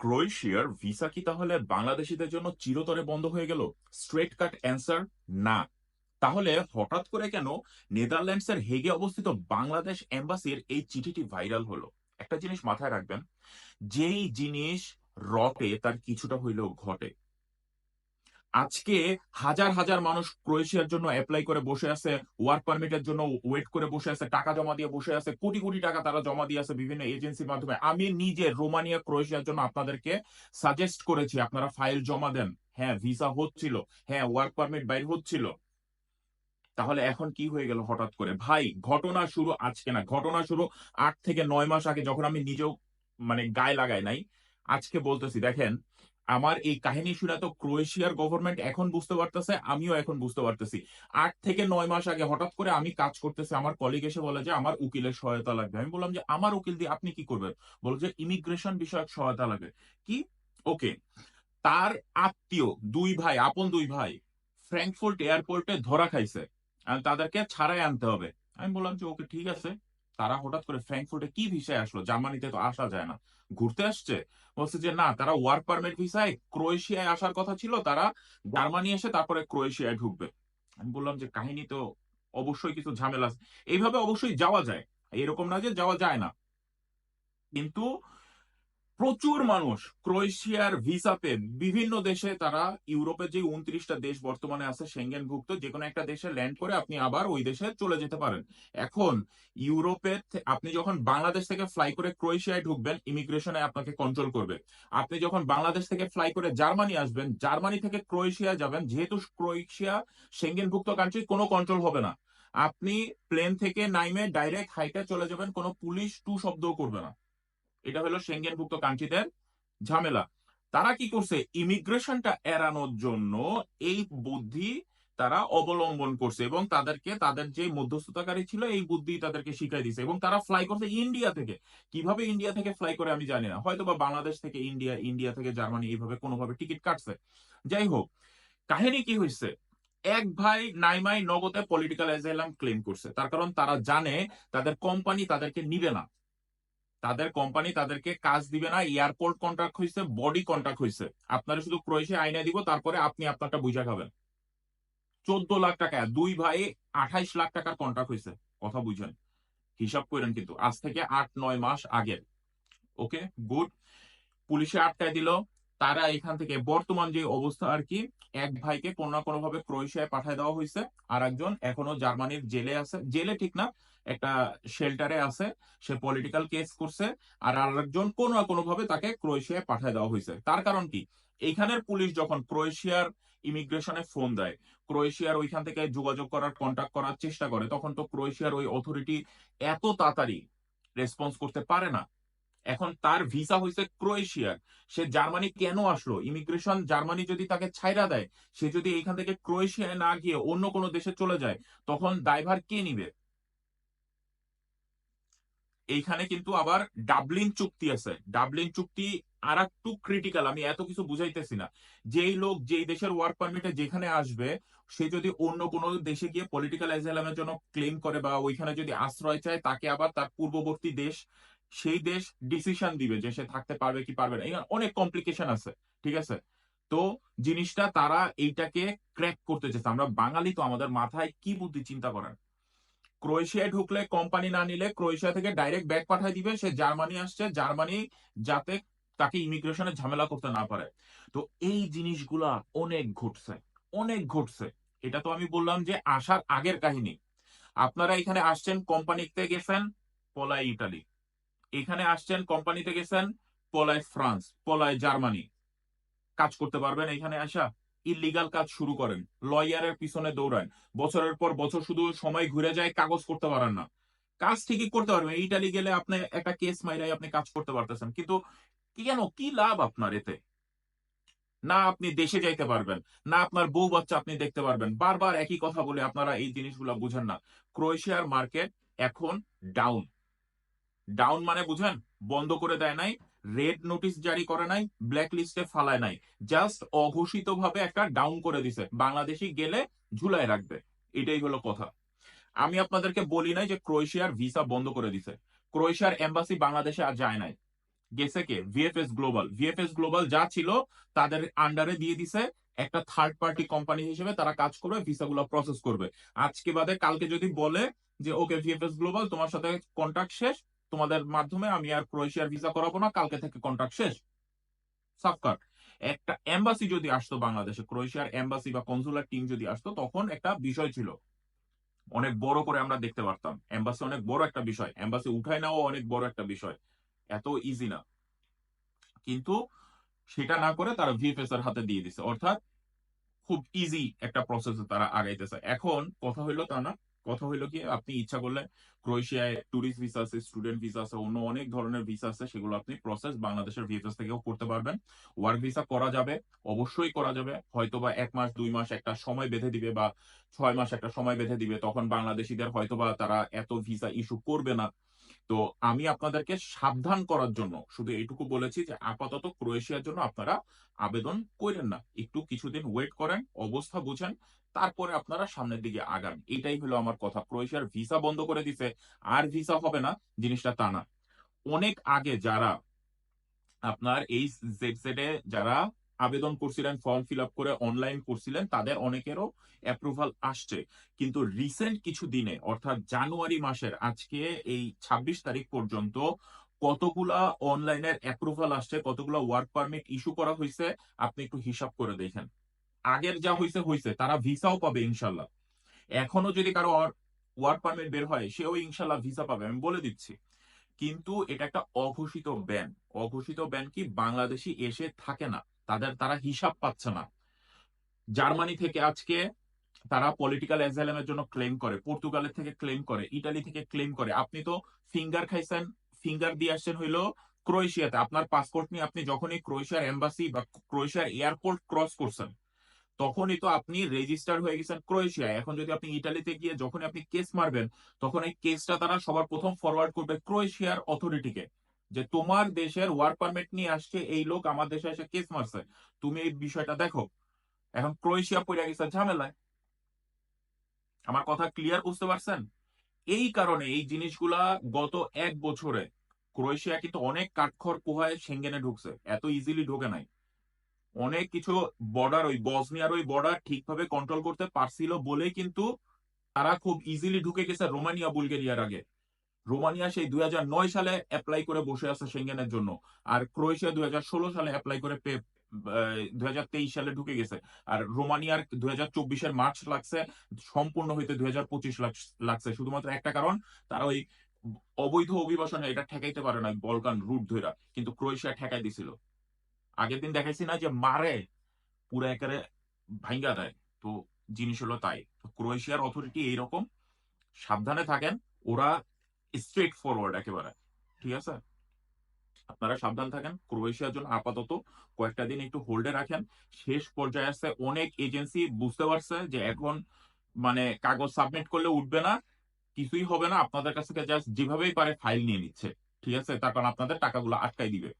ক্রোয়েশিয়ার ভিসা কি তাহলে বাংলাদেশিদের জন্য চিরতরে বন্ধ হয়ে গেল? স্ট্রেট কাট অ্যান্সার না। তাহলে হঠাৎ করে কেন নেদারল্যান্ডসের হেগে অবস্থিত বাংলাদেশ এম্বাসির এই চিঠিটি ভাইরাল হলো? একটা জিনিস মাথায় রাখবেন, যেই জিনিস রটে তার কিছুটা হইলেও ঘটে আজকে হাজার হাজার মানুষ ক্রোয়েশিয়ার জন্য অ্যাপ্লাই করে বসে আছে ওয়ার্ক পারমিটের জন্য ওয়েট করে বসে আছে, টাকা জমা দিয়ে বসে আছে, কোটি কোটি টাকা তারা জমা দিয়ে আছে বিভিন্ন এজেন্সির মাধ্যমে। আমি নিজে রোমানিয়া, ক্রোয়েশিয়ার জন্য আপনাদেরকে সাজেস্ট করেছি, আপনারা ফাইল জমা দেন। হ্যাঁ ভিসা হচ্ছিল হ্যাঁ ওয়ার্ক পারমিট বাইর হচ্ছিল। তাহলে এখন কি হয়ে গেল হঠাৎ করে? ভাই, ঘটনা শুরু আজকে না, ঘটনা শুরু আট থেকে নয় মাস আগে, যখন আমি নিজেও মানে গায়ে লাগাই নাই, আজকে বলতেছি, দেখেন আমার এই কাহিনী শুনে তো ক্রোয়েশিয়ার গভর্নমেন্ট এখন বুঝতে পারতেছে, আমিও এখন বুঝতে পারতেছি। আট থেকে নয় মাস আগে হঠাৎ করে আমি কাজ করতেছি, আমার কলিগ এসে বলে যে, আমার উকিলের সহায়তা লাগবে। আমি বললাম যে, আমার উকিল দিয়ে আপনি কি করবেন? বলে যে ইমিগ্রেশন বিষয়ক সহায়তা লাগবে। কি? ওকে। তার আত্মীয়, দুই ভাই, আপন দুই ভাই ফ্র্যাঙ্কফুর্ট এয়ারপোর্টে ধরা খাইছে। তাদেরকে ছাড়াই আনতে হবে। আমি বললাম যে, ওকে, ঠিক আছে। তারা হঠাৎ করে ফ্র্যাঙ্কফুর্টে কি ভিসায় আসলো? জার্মানিতে তো আসা যায় না। ঘুরতে আসছে? বলছে যে, না, তারা ওয়ার্ক পারমিট ভিসায় ক্রোয়েশিয়ায় আসার কথা ছিল। তারা জার্মানি এসে তারপরে ক্রোয়েশিয়ায় ঢুকবে। আমি বললাম যে, কাহিনী তো অবশ্যই কিছু ঝামেলা আছে। এইভাবে অবশ্যই যাওয়া যায়। এরকম না যে যাওয়া যায় না। কিন্তু প্রচুর মানুষ ক্রোয়েশিয়ার ভিসা পেয়ে বিভিন্ন দেশে তারা ইউরোপের যে উনত্রিশটা দেশ বর্তমানে আছে সেঙ্গেনভুক্ত যে কোনো একটা দেশে ল্যান্ড করে আপনি আবার ওই দেশে চলে যেতে পারেন। এখন ইউরোপের থে- আপনি যখন বাংলাদেশ থেকে ফ্লাই করে ক্রোয়েশিয়ায় ঢুকবেন ইমিগ্রেশনে আপনাকে কন্ট্রোল করবে। আপনি যখন বাংলাদেশ থেকে ফ্লাই করে জার্মানি আসবেন, জার্মানি থেকে ক্রোয়েশিয়া যাবেন, যেহেতু ক্রোয়েশিয়া সেঙ্গেনভুক্ত কান্ট্রি কোনো কন্ট্রোল হবে না। আপনি প্লেন থেকে নাইমে ডাইরেক্ট হাইটে চলে যাবেন, কোনো পুলিশ টু শব্দও করবে না। এটা হলো সেঙ্গেনভুক্ত কান্ট্রিদের ঝামেলা। তারা কি করছে? ইমিগ্রেশনটা এড়ানোর জন্য এই বুদ্ধি তারা অবলম্বন করছে এবং তাদেরকে, তাদের যে মধ্যস্থতাকারী ছিল এই বুদ্ধি তাদেরকে শিখাই দিছে এবং তারা ফ্লাই করছে ইন্ডিয়া থেকে। কীভাবে ইন্ডিয়া থেকে ফ্লাই করে আমি জানি না। হয়তো বা বাংলাদেশ থেকে ইন্ডিয়া ইন্ডিয়া থেকে জার্মানি এইভাবে কোনোভাবে টিকিট কাটছে। যাই হোক, কাহিনী কি হয়েছে এক ভাই নাইমাই নগদে পলিটিক্যাল অ্যাজাইলাম ক্লেম করছে। তার কারণ তারা জানে, তাদের কোম্পানি তাদেরকে নিবে না। তাদের কোম্পানি তাদেরকে কাজ দিবে না এয়ারপোর্ট কন্ট্রাক্ট হয়েছে বডি কন্ট্রাক্ট হয়েছে আপনারা শুধু ক্রোয়েশিয়া আইনে দিব, তারপরে আপনি আপনারটা বুঝা খাবেন। চোদ্দ লাখ টাকা, দুই ভাই আঠাইশ লাখ টাকার কন্ট্রাক্ট হয়েছে কথা বুঝেন। হিসাব করেন কিন্তু, আজ থেকে আট, নয় মাস আগের। ওকে গুড পুলিশে আটটায় দিল তারা এখান থেকে বর্তমান যে অবস্থা আর কি, এক ভাইকে কোনো না কোনো ভাবে ক্রোয়েশিয়ায় পাঠায় দেওয়া হয়েছে। আর একজন এখনও জার্মানির জেলে আছে। জেলে ঠিক না, একটা শেল্টারে আছে। সে পলিটিক্যাল কেস করছে আর আরেকজন কোনো না কোনো ভাবে তাকে ক্রোয়েশিয়ায় পাঠায় দেওয়া হয়েছে। তার কারণ কি? এইখানের পুলিশ যখন ক্রোয়েশিয়ার ইমিগ্রেশনে ফোন দেয়, ক্রোয়েশিয়ার ওইখান থেকে যোগাযোগ করার কন্ট্যাক্ট করার চেষ্টা করে, তখন তো ক্রোয়েশিয়ার ওই অথরিটি এত তাড়াতাড়ি রেসপন্স করতে পারে না। এখন তার ভিসা হয়েছে ক্রোয়েশিয়ার। সে জার্মানি কেন আসলো? ইমিগ্রেশন জার্মানি যদি তাকে ছাইরা দেয়, সে যদি এইখান থেকে ক্রোয়েশিয়ায় না গিয়ে অন্য কোনো দেশে চলে যায়, তখন দায়ভার কে নিবে? এইখানে কিন্তু আবার ডাবলিন চুক্তি আছে। ডাবলিন চুক্তি আর একটু ক্রিটিক্যাল আমি এত কিছু বুঝাইতেছি না। যেই লোক যেই দেশের ওয়ার্ক পারমিটে যেখানে আসবে, সে যদি অন্য কোনো দেশে গিয়ে পলিটিক্যাল অ্যাজাইলামের জন্য ক্লেম করে বা ওইখানে যদি আশ্রয় চায়, তাকে আবার তার পূর্ববর্তী দেশ সেই দেশ ডিসিশন দিবে যে সে থাকতে পারবে কি পারবে না। অনেক কমপ্লিকেশন আছে, ঠিক আছে? তো জিনিসটা তারা এইটাকে ক্র্যাক করতে চাইছে। আমরা বাঙালি তো, আমাদের মাথায় কি বুদ্ধি চিন্তা করেন ক্রোয়েশিয়ায় ঢুকলে কোম্পানি না নিলে ক্রোয়েশিয়া থেকে ডাইরেক্ট ব্যাগ পাঠিয়ে দিবে, সে জার্মানি আসছে, জার্মানি যাতে তাকে ইমিগ্রেশনে ঝামেলা করতে না পারে। তো এই জিনিসগুলা অনেক ঘটছে অনেক ঘটছে। এটা তো আমি বললাম যে আসার আগের কাহিনী। আপনারা এখানে আসছেন কোম্পানিতে গেছেন, পলাই ইটালি এখানে আসছেন কোম্পানিতে গেছেন পলায় ফ্রান্স, পলায় জার্মানি। কাজ করতে পারবেন এখানে আসা ইলিগাল কাজ শুরু করেন লয়ারের পিছনে দৌড়ান। বছরের পর বছর শুধু সময় ঘুরে যায়, কাগজ করতে পারেন না। কাজ ঠিকই করতে পারবেন ইটালি গেলে আপনি একটা কেস মাইরাই আপনি কাজ করতে পারতেছেন, কিন্তু কেন, কি লাভ আপনার এতে? না আপনি দেশে যাইতে পারবেন, না আপনার বউ বাচ্চা আপনি দেখতে পারবেন, বারবার একই কথা বলে আপনারা এই জিনিসগুলো বুঝেন না। ক্রোয়েশিয়ার মার্কেট এখন ডাউন ডাউন মানে বুঝেন, বন্ধ করে দেয় নাই রেড নোটিশ জারি করে নাই ব্ল্যাক লিস্টে ফালায় নাই। জাস্ট অঘোষিত ভাবে একটা ডাউন করে দিছে। বাংলাদেশি গেলে ঝুলায় রাখবে। এটাই হলো কথা। আমি আপনাদেরকে বলি নাই যে ক্রোয়েশিয়ার ভিসা বন্ধ করে দিছে। ক্রোয়েশিয়ার এম্বাসি বাংলাদেশে আর যায় নাই। গেছে কে? ভিএফএস গ্লোবাল ভিএফএস গ্লোবাল যা ছিল, তাদের আন্ডারে দিয়ে দিছে একটা থার্ড পার্টি কোম্পানি হিসেবে তারা কাজ করবে ভিসাগুলো প্রসেস করবে। আজকে বাদে কালকে যদি বলে যে, ওকে ভিএফএস গ্লোবাল তোমার সাথে কন্ট্রাক্ট শেষ তোমাদের মাধ্যমে আমি আর ক্রোয়েশিয়ার ভিসা করাবো না, কালকে থেকে কন্ট্রাক্ট শেষ। সাফকার একটা এম্বাসি যদি আসতো বাংলাদেশে, ক্রোয়েশিয়ার এম্বাসি বা কনসুলার টিম যদি আসতো, তখন একটা বিষয় ছিল। অনেক বড় করে আমরা দেখতে পারতাম। এম্বাসি অনেক বড় একটা বিষয়। এম্বাসি উঠায় নেওয়া অনেক বড় একটা বিষয়। এত ইজি না। কিন্তু সেটা না করে তারা ভিএফএস এর হাতে দিয়ে দিছে। অর্থাৎ খুব ইজি একটা প্রসেসে তারা আগাইতেছে। এখন কথা হইল তা না কথা হইল কি, আপনি ইচ্ছা করলে ক্রোয়েশিয়ায় ট্যুরিস্ট ভিসা আছে স্টুডেন্ট ভিসা আছে, অন্য অনেক ধরনের ভিসা আছে, সেগুলো আপনি প্রসেস বাংলাদেশের ভিএফএস থেকেও করতে পারবেন। ওয়ার্ক ভিসা করা যাবে, অবশ্যই করা যাবে। হয়তোবা এক মাস, দুই মাস একটা সময় বেঁধে দিবে বা ছয় মাস একটা সময় বেঁধে দিবে, তখন বাংলাদেশিদের হয়তোবা তারা এত ভিসা ইস্যু করবে না। তো আমি আপনাদেরকে সাবধান করার জন্য, শুধু এইটুকু বলেছি যে আপাতত ক্রোয়েশিয়ার জন্য আপনারা আবেদন করেন না। একটু কিছুদিন ওয়েট করেন, অবস্থা বুঝেন, তারপরে আপনারা সামনের দিকে আগান। এটাই হলো আমার কথা। ক্রোয়েশিয়ার ভিসা বন্ধ করে দিছে, আর ভিসা হবে না, জিনিসটা তা না। অনেক আগে যারা আপনার এই জেড এ, যারা আবেদন করছিলেন ফর্ম ফিল আপ করে অনলাইন করছিলেন, তাদের অনেকেরও অ্যাপ্রুভাল আসছে। কিন্তু রিসেন্ট কিছু দিনে, অর্থাৎ জানুয়ারি মাসের, আজকে এই ২৬ তারিখ পর্যন্ত কতগুলা অনলাইনের অ্যাপ্রুভাল আসছে, কতগুলা ওয়ার্ক পারমিট ইস্যু করা হয়েছে, আপনি একটু হিসাব করে দেখেন। আগের যা হয়েছে হয়েছে, তারা ভিসাও পাবে ইনশাল্লাহ এখনও যদি কারও ওয়ার্ক পারমিট বের হয়, সেও ইনশাল্লাহ ভিসা পাবে, আমি বলে দিচ্ছি। কিন্তু এটা একটা অঘোষিত ব্যান অঘোষিত ব্যান কি বাংলাদেশি এসে থাকে না। তাদের, তারা হিসাব পাচ্ছে না। জার্মানি থেকে আজকে তারা পলিটিক্যাল অ্যাজাইলামের জন্য ক্লেম করে, পর্তুগালের থেকে ক্লেম করে ইটালি থেকে ক্লেম করে। আপনি তো ফিঙ্গার খাইছেন ফিঙ্গার দিয়ে আসছেন হইল ক্রোয়েশিয়াতে। আপনার পাসপোর্ট নিয়ে আপনি যখনই ক্রোয়েশিয়ার এম্বাসি বা ক্রোয়েশিয়ার এয়ারপোর্ট ক্রস করছেন, তখনই তো আপনি রেজিস্টার হয়ে গেছেন ক্রোয়েশিয়ায়। এখন যদি আপনি ইটালিতে গিয়ে যখন আপনি কেস মারবেন, তখন এই কেসটা তারা সবার প্রথম ফরওয়ার্ড করবে ক্রোয়েশিয়ার অথরিটিকে যে তোমার দেশের ওয়ার্ক পারমিট নিয়ে আসছে এই লোক আমার দেশে এসে কেস মারছে। তুমি এই বিষয়টা দেখো। এখন ক্রোয়েশিয়া পড়ে গেছে ঝামেলায়। আমার কথা ক্লিয়ার বুঝতে পারছেন? এই কারণে এই জিনিসগুলা গত এক বছরে ক্রোয়েশিয়া কিন্তু অনেক কাঠখড় পোহায় সেঙ্গেনে ঢুকছে। এত ইজিলি ঢোকে নাই। অনেক কিছু বর্ডার ওই বসনিয়ার ওই বর্ডার ঠিকভাবে কন্ট্রোল করতে পারছিল বলেই কিন্তু তারা খুব ইজিলি ঢুকে গেছে রোমানিয়া বুলগেরিয়ার আগে। রোমানিয়া সেই দুই হাজার নয় সালে অ্যাপ্লাই করে বসে আছে সেঙ্গেনের জন্য। আর ক্রোয়েশিয়া দুই হাজার ষোলো সালে অ্যাপ্লাই করে পে দুই সালে ঢুকে গেছে। আর রোমানিয়ার দুই হাজার চব্বিশের মার্চ লাগছে, সম্পূর্ণ হইতে দুই হাজার পঁচিশ লাগছে। শুধুমাত্র একটা কারণ, তারা ওই অবৈধ অভিবাসনে এটা ঠেকাইতে পারে না বলকান রুট ধরা কিন্তু ক্রোয়েশিয়া ঠেকাই দিছিল। আগের দিন দেখাইছি না যে মারে পুরো একেবারে ভাঙ্গা দেয়। তো জিনিস হলো তাই। ক্রোয়েশিয়ার অথরিটি এইরকম। সাবধানে থাকেন, ওরা স্ট্রেট ফরওয়ার্ড একেবারে। ঠিক আছে? আপনারা সাবধান থাকেন। ক্রোয়েশিয়ার জন্য আপাতত কয়েকটা দিন একটু হোল্ডে রাখেন। শেষ পর্যায়ে আসছে অনেক এজেন্সি বুঝতে পারছে যে এখন মানে কাগজ সাবমিট করলে উঠবে না, কিছুই হবে না। আপনাদের কাছ থেকে জাস্ট যেভাবেই পারে ফাইল নিয়ে নিচ্ছে। ঠিক আছে? তার কারণ আপনাদের টাকাগুলো আটকাই দিবে।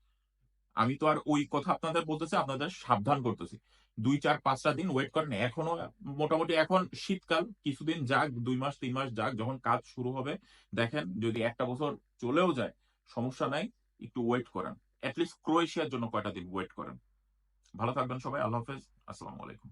আমি তো আর ওই কথা আপনাদের বলতেছি, আপনাদের সাবধান করতেছি। দুই, চার, পাঁচটা দিন ওয়েট করেন। এখনও মোটামুটি এখন শীতকাল, কিছুদিন যাক, দুই মাস, তিন মাস যাক, যখন কাজ শুরু হবে, দেখেন যদি একটা বছর চলেও যায়, সমস্যা নাই, একটু ওয়েট করেন। অ্যাটলিস্ট ক্রোয়েশিয়ার জন্য কয়টা দিন ওয়েট করেন। ভালো থাকবেন সবাই, আল্লাহ হাফেজ, আসসালামু আলাইকুম।